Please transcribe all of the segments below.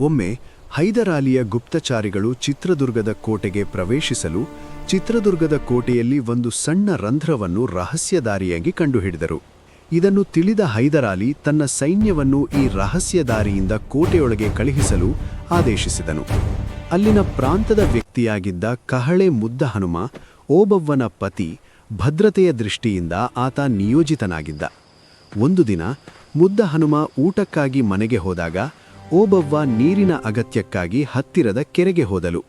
ಒಮ್ಮೆ ಹೈದರಾಲಿಯ ಗುಪ್ತಚಾರಿಗಳು ಚಿತ್ರದುರ್ಗದ ಕೋಟೆಗೆ ಪ್ರವೇಶಿಸಲು ಚಿತ್ರದುರ್ಗದ ಕೋಟೆಯಲ್ಲಿ ಒಂದು ಸಣ್ಣ ರಂಧ್ರವನ್ನು ರಹಸ್ಯದಾರಿಯಾಗಿ ಕಂಡುಹಿಡಿದರು. ಇದನ್ನು ತಿಳಿದ ಹೈದರಾಲಿ ತನ್ನ ಸೈನ್ಯವನ್ನು ಈ ರಹಸ್ಯದಾರಿಯಿಂದ ಕೋಟೆಯೊಳಗೆ ಕಳುಹಿಸಲು ಆದೇಶಿಸಿದನು. ಅಲ್ಲಿನ ಪ್ರಾಂತದ ವ್ಯಕ್ತಿಯಾಗಿದ್ದ ಕಹಳೆ ಮುದ್ದ ಹನುಮ ಓಬವ್ವನ ಪತಿ, ಭದ್ರತೆಯ ದೃಷ್ಟಿಯಿಂದ ಆತ ನಿಯೋಜಿತನಾಗಿದ್ದ. ಒಂದು ದಿನ ಮುದ್ದ ಹನುಮ ಊಟಕ್ಕಾಗಿ ಮನೆಗೆ ಹೋದಾಗ ಓಬವ್ವ ನೀರಿನ ಅಗತ್ಯಕ್ಕಾಗಿ ಹತ್ತಿರದ ಕೆರೆಗೆ ಹೋದಲು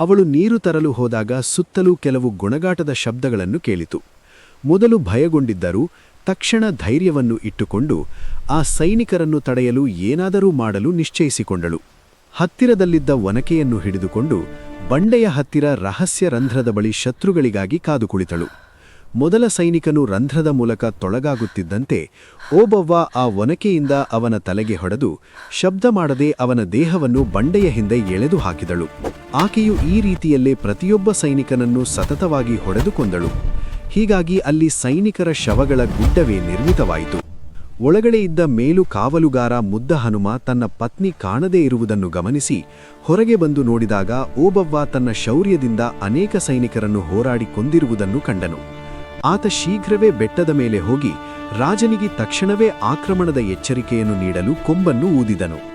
ಅವಳು ನೀರು ತರಲು ಹೋದಾಗ ಸುತ್ತಲೂ ಕೆಲವು ಗುಣಗಾಟದ ಶಬ್ದಗಳನ್ನು ಕೇಳಿತು. ಮೊದಲು ಭಯಗೊಂಡಿದ್ದರೂ ತಕ್ಷಣ ಧೈರ್ಯವನ್ನು ಇಟ್ಟುಕೊಂಡು ಆ ಸೈನಿಕರನ್ನು ತಡೆಯಲು ಏನಾದರೂ ಮಾಡಲು ನಿಶ್ಚಯಿಸಿಕೊಂಡಳು. ಹತ್ತಿರದಲ್ಲಿದ್ದ ಒನಕೆಯನ್ನು ಹಿಡಿದುಕೊಂಡು ಬಂಡೆಯ ಹತ್ತಿರ ರಹಸ್ಯ ರಂಧ್ರದ ಬಳಿ ಶತ್ರುಗಳಿಗಾಗಿ ಕಾದು ಕುಳಿತಳು ಮೊದಲ ಸೈನಿಕನು ರಂಧ್ರದ ಮೂಲಕ ತೊಳಗಾಗುತ್ತಿದ್ದಂತೆ ಓಬವ್ವ ಆ ಒನಕೆಯಿಂದ ಅವನ ತಲೆಗೆ ಹೊಡೆದು ಶಬ್ದ ಮಾಡದೆ ಅವನ ದೇಹವನ್ನು ಬಂಡೆಯ ಹಿಂದೆ ಎಳೆದು ಹಾಕಿದಳು. ಆಕೆಯು ಈ ರೀತಿಯಲ್ಲೇ ಪ್ರತಿಯೊಬ್ಬ ಸೈನಿಕನನ್ನು ಸತತವಾಗಿ ಹೊಡೆದುಕೊಂದಳು ಹೀಗಾಗಿ ಅಲ್ಲಿ ಸೈನಿಕರ ಶವಗಳ ಗುಡ್ಡವೇ ನಿರ್ಮಿತವಾಯಿತು. ಒಳಗಡೆ ಇದ್ದ ಮೇಲು ಕಾವಲುಗಾರ ಮುದ್ದ ಹನುಮ ತನ್ನ ಪತ್ನಿ ಕಾಣದೇ ಇರುವುದನ್ನು ಗಮನಿಸಿ ಹೊರಗೆ ಬಂದು ನೋಡಿದಾಗ ಓಬವ್ವ ತನ್ನ ಶೌರ್ಯದಿಂದ ಅನೇಕ ಸೈನಿಕರನ್ನು ಹೋರಾಡಿ ಕೊಂದಿರುವುದನ್ನು ಕಂಡನು. ಆತ ಶೀಘ್ರವೇ ಬೆಟ್ಟದ ಮೇಲೆ ಹೋಗಿ ರಾಜನಿಗೆ ತಕ್ಷಣವೇ ಆಕ್ರಮಣದ ಎಚ್ಚರಿಕೆಯನ್ನು ನೀಡಲು ಕೊಂಬನ್ನು ಊದಿದನು.